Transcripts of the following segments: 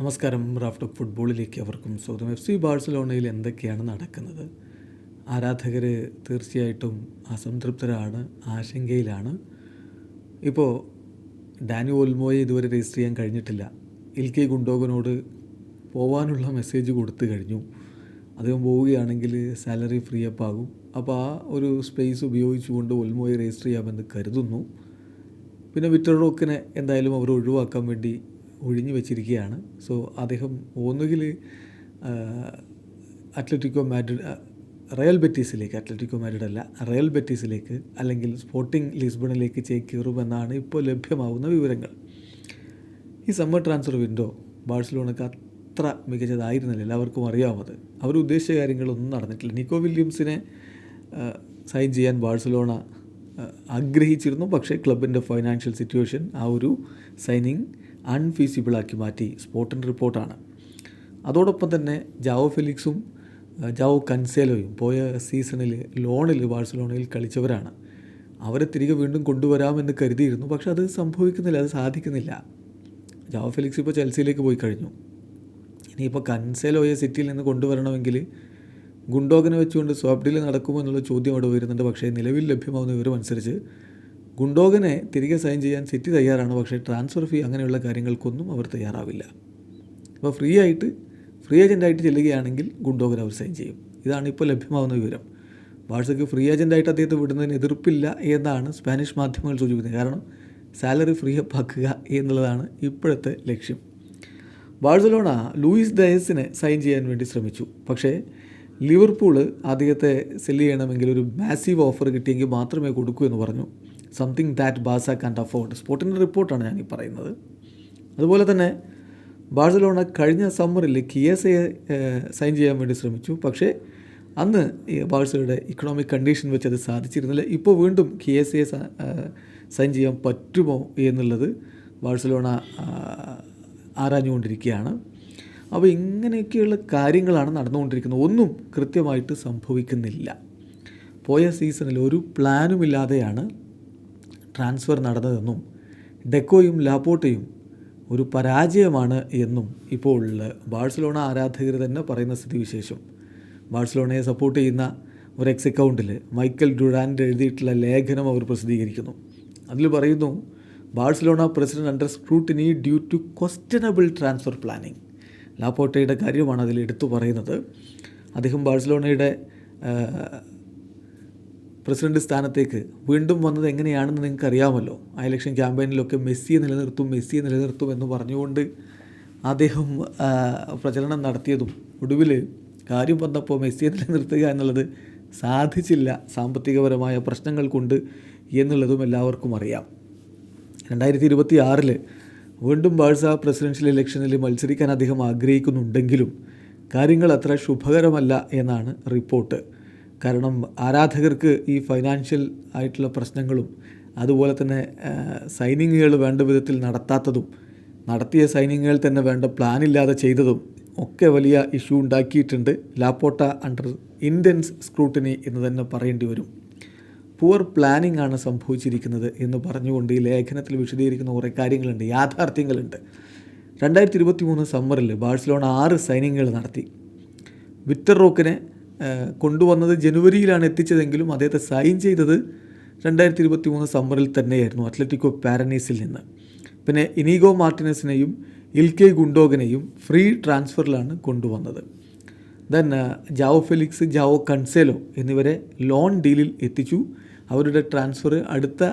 നമസ്കാരം. റാഫ്റ്റ് ഫുട്ബോളിലേക്ക് അവർക്കും സ്വാഗതം. എഫ് സി ബാഴ്സലോണയിൽ എന്തൊക്കെയാണ് നടക്കുന്നത്? ആരാധകർ തീർച്ചയായിട്ടും അസംതൃപ്തരാണ് ആശങ്കയിലാണ്. ഇപ്പോൾ ഡാനി ഓൽമോയെ ഇതുവരെ രജിസ്റ്റർ ചെയ്യാൻ കഴിഞ്ഞിട്ടില്ല. എൽ കെ ഗുണ്ടോഗനോട് പോവാനുള്ള മെസ്സേജ് കൊടുത്തു കഴിഞ്ഞു. അദ്ദേഹം പോവുകയാണെങ്കിൽ സാലറി ഫ്രീ അപ്പ് ആകും. അപ്പോൾ ആ ഒരു സ്പേസ് ഉപയോഗിച്ചുകൊണ്ട് ഒൽമോയെ രജിസ്റ്റർ ചെയ്യാമെന്ന് കരുതുന്നു. പിന്നെ വിറ്റർ റോക്കിനെ എന്തായാലും അവർ ഒഴിവാക്കാൻ വേണ്ടി ഒഴിഞ്ഞു വെച്ചിരിക്കുകയാണ്. സോ അദ്ദേഹം ഒന്നുകിൽ അത്ലറ്റിക്കോ മാഡ്രിഡ് റയൽ ബെറ്റീസിലേക്ക് അത്ലറ്റിക്കോ മാഡ്രിഡ് അല്ല റയൽ ബെറ്റീസിലേക്ക് അല്ലെങ്കിൽ സ്പോർട്ടിംഗ് ലിസ്ബണിലേക്ക് ചേക്കേറുമെന്നാണ് ഇപ്പോൾ ലഭ്യമാവുന്ന വിവരങ്ങൾ. ഈ സമ്മർ ട്രാൻസ്ഫർ വിൻഡോ ബാഴ്സലോണക്ക് അത്ര മികച്ചതായിരുന്നില്ല എല്ലാവർക്കും അറിയാമത് അവർ ഉദ്ദേശിച്ച കാര്യങ്ങളൊന്നും നടന്നിട്ടില്ല. നിക്കോ വില്യംസിനെ സൈൻ ചെയ്യാൻ ബാഴ്സലോണ ആഗ്രഹിച്ചിരുന്നു. പക്ഷേ ക്ലബിന്റെ ഫൈനാൻഷ്യൽ സിറ്റുവേഷൻ ആ ഒരു സൈനിങ് അൺഫീസിബിളാക്കി മാറ്റി സ്പോർട്ടിൻ റിപ്പോർട്ടാണ്. അതോടൊപ്പം തന്നെ ജാവോ ഫെലിക്സും ജാവോ കൻസേലോയും പോയ സീസണിൽ ലോണിൽ ബാഴ്സലോണയിൽ കളിച്ചവരാണ്. അവരെ തിരികെ വീണ്ടും കൊണ്ടുവരാമെന്ന് കരുതിയിരുന്നു പക്ഷെ അത് സംഭവിക്കുന്നില്ല അത് സാധിക്കുന്നില്ല. ജാവോ ഫെലിക്സ് ഇപ്പോൾ ചെൽസിയിലേക്ക് പോയി കഴിഞ്ഞു. ഇനിയിപ്പോൾ കൻസേലോയെ സിറ്റിയിൽ നിന്ന് കൊണ്ടുവരണമെങ്കിൽ ഗുണ്ടോഗനെ വെച്ചുകൊണ്ട് സ്വാപ്ഡിൽ നടക്കുമോ എന്നുള്ള ചോദ്യം അവിടെ വരുന്നുണ്ട് പക്ഷേ നിലവിൽ ലഭ്യമാവുന്ന വിവരം അനുസരിച്ച് ഗുണ്ടോഗനെ തിരികെ സൈൻ ചെയ്യാൻ സിറ്റി തയ്യാറാണ്. പക്ഷേ ട്രാൻസ്ഫർ ഫീ അങ്ങനെയുള്ള കാര്യങ്ങൾക്കൊന്നും അവർ തയ്യാറാവില്ല. അപ്പോൾ ഫ്രീ ആയിട്ട് ഫ്രീ ഏജന്റായിട്ട് ചെല്ലുകയാണെങ്കിൽ ഗുണ്ടോഗൻ അവർ സൈൻ ചെയ്യും. ഇതാണ് ഇപ്പോൾ ലഭ്യമാവുന്ന വിവരം. ബാഴ്സയ്ക്ക് ഫ്രീ ഏജന്റായിട്ട് അദ്ദേഹത്തെ വിടുന്നതിന് എതിർപ്പില്ല എന്നാണ് സ്പാനിഷ് മാധ്യമങ്ങൾ സൂചിപ്പിക്കുന്നത്. കാരണം സാലറി ഫ്രീ അപ്പ് ആക്കുക എന്നുള്ളതാണ് ഇപ്പോഴത്തെ ലക്ഷ്യം. ബാഴ്സലോണ ലൂയിസ് ഡയസിനെ സൈൻ ചെയ്യാൻ വേണ്ടി ശ്രമിച്ചു. പക്ഷേ ലിവർപൂൾ അദ്ദേഹത്തെ സെല്ല് ചെയ്യണമെങ്കിൽ ഒരു മാസീവ് ഓഫർ കിട്ടിയെങ്കിൽ മാത്രമേ കൊടുക്കൂ എന്ന് പറഞ്ഞു. സംതിങ് ദാറ്റ് ബാസ കാൻഡ് അഫോർഡ് സ്പോർട്ടിന്റെ റിപ്പോർട്ടാണ് ഞാൻ ഈ പറയുന്നത്. അതുപോലെ തന്നെ ബാഴ്സലോണ കഴിഞ്ഞ സമ്മറിൽ കിയസയെ സൈൻ ചെയ്യാൻ വേണ്ടി ശ്രമിച്ചു. പക്ഷേ അന്ന് ബാഴ്സയുടെ ഇക്കണോമിക് കണ്ടീഷൻ വെച്ച് അത് സാധിച്ചിരുന്നില്ല. ഇപ്പോൾ വീണ്ടും കിയസയെ സൈൻ ചെയ്യാൻ പറ്റുമോ എന്നുള്ളത് ബാഴ്സലോണ ആരാഞ്ഞുകൊണ്ടിരിക്കുകയാണ്. അപ്പോൾ ഇങ്ങനെയൊക്കെയുള്ള കാര്യങ്ങളാണ് നടന്നുകൊണ്ടിരിക്കുന്നത്. ഒന്നും കൃത്യമായിട്ട് സംഭവിക്കുന്നില്ല. പോയ സീസണിൽ ഒരു പ്ലാനുമില്ലാതെയാണ് ട്രാൻസ്ഫർ നടന്നതെന്നും ഡെക്കോയും ലാപ്പോട്ടയും ഒരു പരാജയമാണ് എന്നും ഇപ്പോൾ ബാഴ്സലോണ ആരാധകർ തന്നെ പറയുന്ന സ്ഥിതിവിശേഷം. ബാഴ്സലോണയെ സപ്പോർട്ട് ചെയ്യുന്ന ഒരു എക്സ് അക്കൗണ്ടിൽ മൈക്കൽ ഡുറാൻഡ് എഴുതിയിട്ടുള്ള ലേഖനം അവർ പ്രസിദ്ധീകരിക്കുന്നു. അതിൽ പറയുന്നു Barcelona president under scrutiny due to questionable transfer planning ലാപ്പോട്ടയുടെ കാര്യമാണ് അതിൽ എടുത്തു പറയുന്നത്. അദ്ദേഹം ബാഴ്സലോണയുടെ പ്രസിഡന്റ് സ്ഥാനത്തേക്ക് വീണ്ടും വന്നത് എങ്ങനെയാണെന്ന് നിങ്ങൾക്ക് അറിയാമല്ലോ ആ ഇലക്ഷൻ ക്യാമ്പയിനിലൊക്കെ മെസ്സിയെ നിലനിർത്തും മെസ്സിയെ നിലനിർത്തും എന്ന് പറഞ്ഞുകൊണ്ട് അദ്ദേഹം പ്രചരണം നടത്തിയതും. ഒടുവിൽ കാര്യം വന്നപ്പോൾ മെസ്സിയെ നിലനിർത്തുക എന്നുള്ളത് സാധിച്ചില്ല സാമ്പത്തികപരമായ പ്രശ്നങ്ങൾ കൊണ്ട് എന്നുള്ളതും എല്ലാവർക്കും അറിയാം. രണ്ടായിരത്തി ഇരുപത്തി ആറിൽ വീണ്ടും ബാഴ്സ പ്രസിഡൻഷ്യൽ ഇലക്ഷനിൽ മത്സരിക്കാൻ അദ്ദേഹം ആഗ്രഹിക്കുന്നുണ്ടെങ്കിലും കാര്യങ്ങൾ അത്ര ശുഭകരമല്ല എന്നാണ് റിപ്പോർട്ട്. കാരണം ആരാധകർക്ക് ഈ ഫൈനാൻഷ്യൽ ആയിട്ടുള്ള പ്രശ്നങ്ങളും അതുപോലെ തന്നെ സൈനിങ്ങുകൾ വേണ്ട വിധത്തിൽ നടത്താത്തതും നടത്തിയ സൈനിങ്ങുകൾ തന്നെ വേണ്ട പ്ലാനില്ലാതെ ചെയ്തതും ഒക്കെ വലിയ ഇഷ്യൂ ഉണ്ടാക്കിയിട്ടുണ്ട്. ലാപ്പോട്ട അണ്ടർ ഇന്റൻസ് സ്ക്രൂട്ടിനി എന്ന് തന്നെ പറയേണ്ടി വരും. പുവർ പ്ലാനിംഗ് ആണ് സംഭവിച്ചിരിക്കുന്നത് എന്ന് പറഞ്ഞുകൊണ്ട് ഈ ലേഖനത്തിൽ വിശദീകരിക്കുന്ന കുറേ കാര്യങ്ങളുണ്ട് യാഥാർത്ഥ്യങ്ങളുണ്ട്. രണ്ടായിരത്തി ഇരുപത്തി മൂന്ന് സമ്മറിൽ ബാഴ്സലോണ ആറ് സൈനിങ്ങുകൾ നടത്തി. വിറ്റർ റോക്കിനെ കൊണ്ടുവന്നത് ജനുവരിയിലാണ് എത്തിച്ചതെങ്കിലും അദ്ദേഹത്തെ സൈൻ ചെയ്തത് രണ്ടായിരത്തി ഇരുപത്തി മൂന്ന് സമ്മറിൽ തന്നെയായിരുന്നു അത്ലറ്റിക്കോ പാരനീസിൽ നിന്ന്. പിന്നെ ഇനീഗോ മാർട്ടിനസിനെയും ഇൽക്കെ ഗുണ്ടോഗനെയും ഫ്രീ ട്രാൻസ്ഫറിലാണ് കൊണ്ടുവന്നത്. Then Joao Felix Joao Cancelo എന്നിവരെ ലോൺ ഡീലിൽ എത്തിച്ചു. അവരുടെ ട്രാൻസ്ഫർ അടുത്ത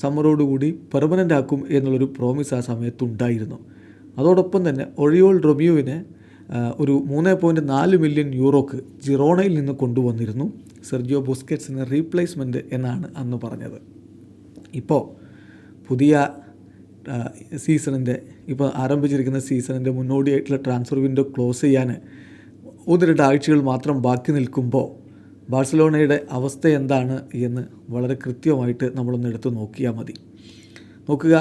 സമ്മറോടുകൂടി പെർമനന്റ് ആക്കും എന്നുള്ളൊരു പ്രോമിസ് ആ സമയത്തുണ്ടായിരുന്നു. അതോടൊപ്പം തന്നെ ഒഴിയോൾ റൊമിയോവിനെ ഒരു മൂന്ന് പോയിന്റ് നാല് മില്യൺ യൂറോക്ക് ജിറോണയിൽ നിന്ന് കൊണ്ടുവന്നിരുന്നു. സെർജിയോ ബുസ്കറ്റ്സിന് റീപ്ലേസ്മെന്റ് എന്നാണ് അന്ന് പറഞ്ഞത്. ഇപ്പോൾ പുതിയ സീസണിന്റെ ഇപ്പോൾ ആരംഭിച്ചിരിക്കുന്ന സീസണിന്റെ മുന്നോടിയായിട്ടുള്ള ട്രാൻസ്ഫർ വിൻഡോ ക്ലോസ് ചെയ്യാൻ ഒന്ന് രണ്ട് ആഴ്ചകൾ മാത്രം ബാക്കി നിൽക്കുമ്പോൾ ബാഴ്സലോണയുടെ അവസ്ഥ എന്താണ് എന്ന് വളരെ കൃത്യമായിട്ട് നമ്മളൊന്ന് എടുത്ത് നോക്കിയാൽ മതി. നോക്കുക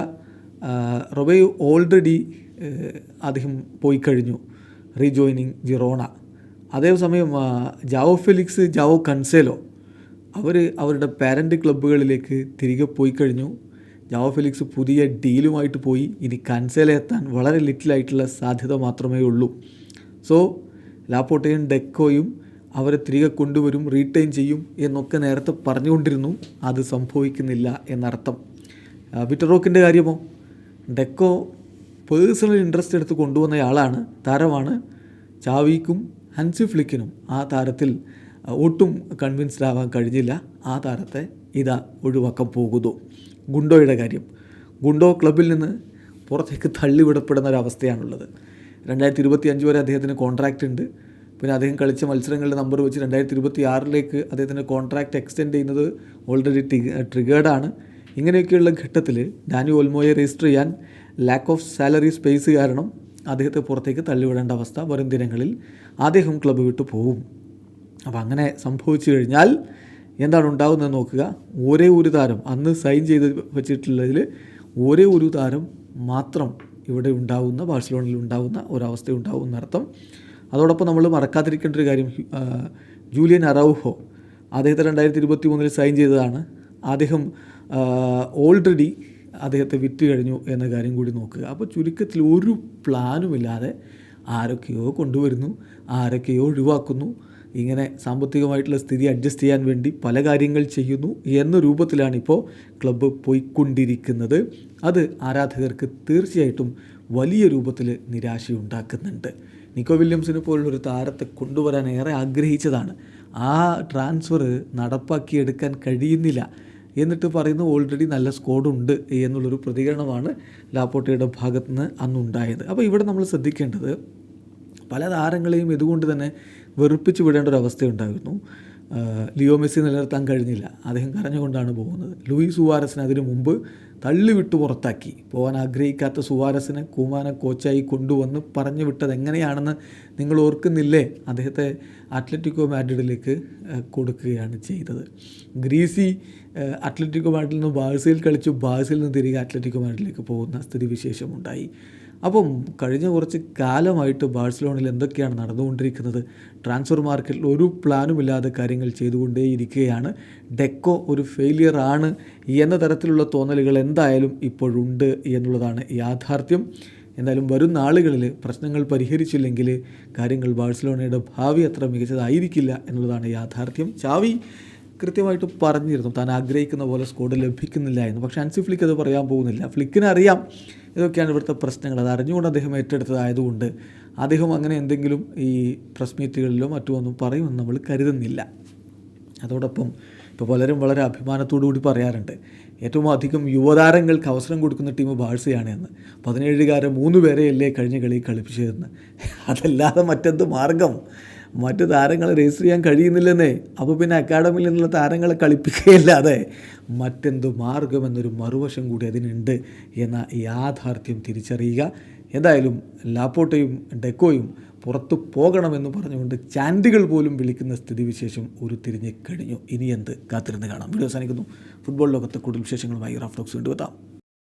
റൊബേ റൊബേയു ഓൾറെഡി അദ്ദേഹം പോയി കഴിഞ്ഞു. റീജോയിനിങ് ജിറോണ അതേസമയം ജാവോ ഫെലിക്സ് ജാവോ കൺസേലോ അവർ അവരുടെ പാരന്റ് ക്ലബ്ബുകളിലേക്ക് തിരികെ പോയി കഴിഞ്ഞു ജാവോ ഫെലിക്സ് പുതിയ ഡീലുമായിട്ട് പോയി. ഇനി കൺസേല എത്താൻ വളരെ ലിറ്റിലായിട്ടുള്ള സാധ്യത മാത്രമേ ഉള്ളൂ. സോ ലാപ്പോട്ടയും ഡെക്കോയും അവരെ തിരികെ കൊണ്ടുവരും റീറ്റെയിൻ ചെയ്യും എന്നൊക്കെ നേരത്തെ പറഞ്ഞുകൊണ്ടിരുന്നു. അത് സംഭവിക്കുന്നില്ല എന്നർത്ഥം. വിറ്ററോക്കിന്റെ കാര്യമോ? ഡെക്കോ പേഴ്സണൽ ഇൻട്രസ്റ്റ് എടുത്ത് കൊണ്ടുവന്നയാളാണ് താരമാണ് ചാവിക്കും ഹൻസി ഫ്ലിക്കിനും ആ താരത്തിൽ ഒട്ടും കൺവിൻസ്ഡ് ആവാൻ കഴിഞ്ഞില്ല. ആ താരത്തെ ഇതാ ഒഴിവാക്കാൻ പോകുന്നു. ഗുണ്ടോയുടെ കാര്യം. ഗുണ്ടോ ക്ലബിൽ നിന്ന് പുറത്തേക്ക് തള്ളിവിടപ്പെടുന്ന ഒരവസ്ഥയാണുള്ളത് രണ്ടായിരത്തി ഇരുപത്തി അഞ്ച് വരെ അദ്ദേഹത്തിന് കോൺട്രാക്റ്റ് ഉണ്ട്. പിന്നെ അദ്ദേഹം കളിച്ച മത്സരങ്ങളുടെ നമ്പർ വെച്ച് രണ്ടായിരത്തി ഇരുപത്തി ആറിലേക്ക് അദ്ദേഹത്തിന്റെ കോൺട്രാക്റ്റ് എക്സ്റ്റെൻഡ് ചെയ്യുന്നത് ഓൾറെഡി ട്രിഗേർഡാണ് ഇങ്ങനെയൊക്കെയുള്ള ഘട്ടത്തിൽ ഡാനി ഓൽമോയെ രജിസ്റ്റർ ചെയ്യാൻ ലാക്ക് ഓഫ് സാലറി സ്പേസ് കാരണം അദ്ദേഹത്തെ പുറത്തേക്ക് തള്ളിവിടേണ്ട അവസ്ഥ വരും ദിനങ്ങളിൽ അദ്ദേഹം ക്ലബ്ബ് വിട്ടു പോവും. അപ്പോൾ അങ്ങനെ സംഭവിച്ചു കഴിഞ്ഞാൽ എന്താണ് ഉണ്ടാകുന്നത് നോക്കുക. ഒരേ ഒരു താരം അന്ന് സൈൻ ചെയ്ത് വെച്ചിട്ടുള്ളതിൽ ഒരേ ഒരു താരം മാത്രം ഇവിടെ ഉണ്ടാകുന്ന ബാഴ്സലോണയിൽ ഉണ്ടാകുന്ന ഒരവസ്ഥ ഉണ്ടാകുന്ന എന്നർത്ഥം. അതോടൊപ്പം നമ്മൾ മറക്കാതിരിക്കേണ്ട ഒരു കാര്യം ജൂലിയൻ അറൌഹോ അദ്ദേഹത്തെ രണ്ടായിരത്തി ഇരുപത്തി മൂന്നിൽ സൈൻ ചെയ്തതാണ്. അദ്ദേഹം ഓൾറെഡി അദ്ദേഹത്തെ വിറ്റ് കഴിഞ്ഞു എന്ന കാര്യം കൂടി നോക്കുക. അപ്പോൾ ചുരുക്കത്തിൽ ഒരു പ്ലാനുമില്ലാതെ ആരൊക്കെയോ കൊണ്ടുവരുന്നു ആരൊക്കെയോ ഒഴിവാക്കുന്നു. ഇങ്ങനെ സാമ്പത്തികമായിട്ടുള്ള സ്ഥിതി അഡ്ജസ്റ്റ് ചെയ്യാൻ വേണ്ടി പല കാര്യങ്ങൾ ചെയ്യുന്നു എന്ന രൂപത്തിലാണിപ്പോൾ ക്ലബ്ബ് പോയിക്കൊണ്ടിരിക്കുന്നത്. അത് ആരാധകർക്ക് തീർച്ചയായിട്ടും വലിയ രൂപത്തിൽ നിരാശയുണ്ടാക്കുന്നുണ്ട്. നിക്കോ വില്യംസിനെ പോലുള്ളൊരു താരത്തെ കൊണ്ടുവരാൻ ഏറെ ആഗ്രഹിച്ചതാണ്. ആ ട്രാൻസ്ഫർ നടപ്പാക്കിയെടുക്കാൻ കഴിയുന്നില്ല. എന്നിട്ട് പറയുന്നു ഓൾറെഡി നല്ല സ്കോഡുണ്ട് എന്നുള്ളൊരു പ്രതികരണമാണ് ലാപ്പോട്ടയുടെ ഭാഗത്ത് നിന്ന് അന്നുണ്ടായത്. അപ്പോൾ ഇവിടെ നമ്മൾ ശ്രദ്ധിക്കേണ്ടത് പല താരങ്ങളെയും ഇതുകൊണ്ട് തന്നെ വെറുപ്പിച്ച് വിടേണ്ട ഒരു അവസ്ഥയുണ്ടായിരുന്നു. ലിയോ മെസ്സി നിലനിർത്താൻ കഴിഞ്ഞില്ല. അദ്ദേഹം കരഞ്ഞുകൊണ്ടാണ് പോകുന്നത്. ലൂയി സുവാരസിനെ അതിനു മുമ്പ് തള്ളിവിട്ട് പുറത്താക്കി. പോകാൻ ആഗ്രഹിക്കാത്ത സുവാരസിനെ കൂമാനെ കോച്ചായി കൊണ്ടുവന്ന് പറഞ്ഞു വിട്ടത് എങ്ങനെയാണെന്ന് നിങ്ങൾ ഓർക്കുന്നില്ലേ? അദ്ദേഹത്തെ അത്ലറ്റിക്കോ മാഡ്രിഡിലേക്ക് കൊടുക്കുകയാണ് ചെയ്തത്. ഗ്രീസി അത്ലറ്റിക്കോ മാഡ്രിഡിൽ നിന്ന് ബാഴ്സയിൽ കളിച്ചു ബാഴ്സയിൽ നിന്ന് തിരികെ അത്ലറ്റിക്കോ മാഡ്രിഡിലേക്ക് പോകുന്ന സ്ഥിതിവിശേഷമുണ്ടായി. അപ്പം കഴിഞ്ഞ കുറച്ച് കാലമായിട്ട് ബാഴ്സലോണിൽ എന്തൊക്കെയാണ് നടന്നുകൊണ്ടിരിക്കുന്നത്? ട്രാൻസ്ഫർ മാർക്കറ്റിൽ ഒരു പ്ലാനുമില്ലാതെ കാര്യങ്ങൾ ചെയ്തുകൊണ്ടേയിരിക്കുകയാണ്. ഡെക്കോ ഒരു ഫെയിലിയർ ആണ് എന്ന തരത്തിലുള്ള തോന്നലുകൾ എന്തായാലും ഇപ്പോഴുണ്ട് എന്നുള്ളതാണ് യാഥാർത്ഥ്യം. എന്തായാലും വരും നാളുകളിൽ പ്രശ്നങ്ങൾ പരിഹരിച്ചില്ലെങ്കിൽ കാര്യങ്ങൾ ബാഴ്സലോണയുടെ ഭാവി അത്ര മികച്ചതായിരിക്കില്ല എന്നുള്ളതാണ് യാഥാർത്ഥ്യം. ചാവി കൃത്യമായിട്ട് പറഞ്ഞിരുന്നു. താൻ ആഗ്രഹിക്കുന്ന പോലെ സ്കോഡ് ലഭിക്കുന്നില്ല എന്ന്. പക്ഷേ അൻസി ഫ്ലിക്ക് അത് പറയാൻ പോകുന്നില്ല. ഫ്ലിക്കിന് അറിയാം ഇതൊക്കെയാണ് ഇവിടുത്തെ പ്രശ്നങ്ങൾ. അത് അറിഞ്ഞുകൊണ്ട് അദ്ദേഹം ഏറ്റെടുത്തതായതുകൊണ്ട് അദ്ദേഹം അങ്ങനെ എന്തെങ്കിലും ഈ പ്രസ് മീറ്റുകളിലോ മറ്റോ ഒന്നും പറയുമെന്ന് നമ്മൾ കരുതുന്നില്ല. അതോടൊപ്പം ഇപ്പോൾ പലരും വളരെ അഭിമാനത്തോടു കൂടി പറയാറുണ്ട്. ഏറ്റവും അധികം യുവതാരങ്ങൾക്ക് അവസരം കൊടുക്കുന്ന ടീം ബാഴ്സയാണ് എന്ന് പതിനേഴുകാരെ മൂന്ന് പേരെയല്ലേ കഴിഞ്ഞ കളി കളിപ്പിച്ചതെന്ന്. അതല്ലാതെ മറ്റെന്ത് മാർഗം? മറ്റ് താരങ്ങളെ രജിസ്റ്റർ ചെയ്യാൻ കഴിയുന്നില്ലെന്നേ. അപ്പോൾ പിന്നെ അക്കാഡമിയിൽ നിന്നുള്ള താരങ്ങളെ കളിപ്പിക്കുകയല്ലാതെ മറ്റെന്ത് മാർഗം എന്നൊരു മറുവശം കൂടി അതിനുണ്ട് എന്ന യാഥാർത്ഥ്യം തിരിച്ചറിയുക. എന്തായാലും ലാപ്പോട്ടയും ഡെക്കോയും പുറത്തു പോകണമെന്ന് പറഞ്ഞുകൊണ്ട് ചാൻഡുകൾ പോലും വിളിക്കുന്ന സ്ഥിതിവിശേഷം ഉരുത്തിരിഞ്ഞ് കഴിഞ്ഞു. ഇനി എന്ത് കാത്തിരുന്ന് കാണാം. വീഡിയോ അവസാനിക്കുന്നു. ഫുട്ബോൾ ലോകത്തെ കൂടുതൽ വിശേഷങ്ങളുമായി റഫ്ലോക്സ് കൊണ്ടുവെത്താം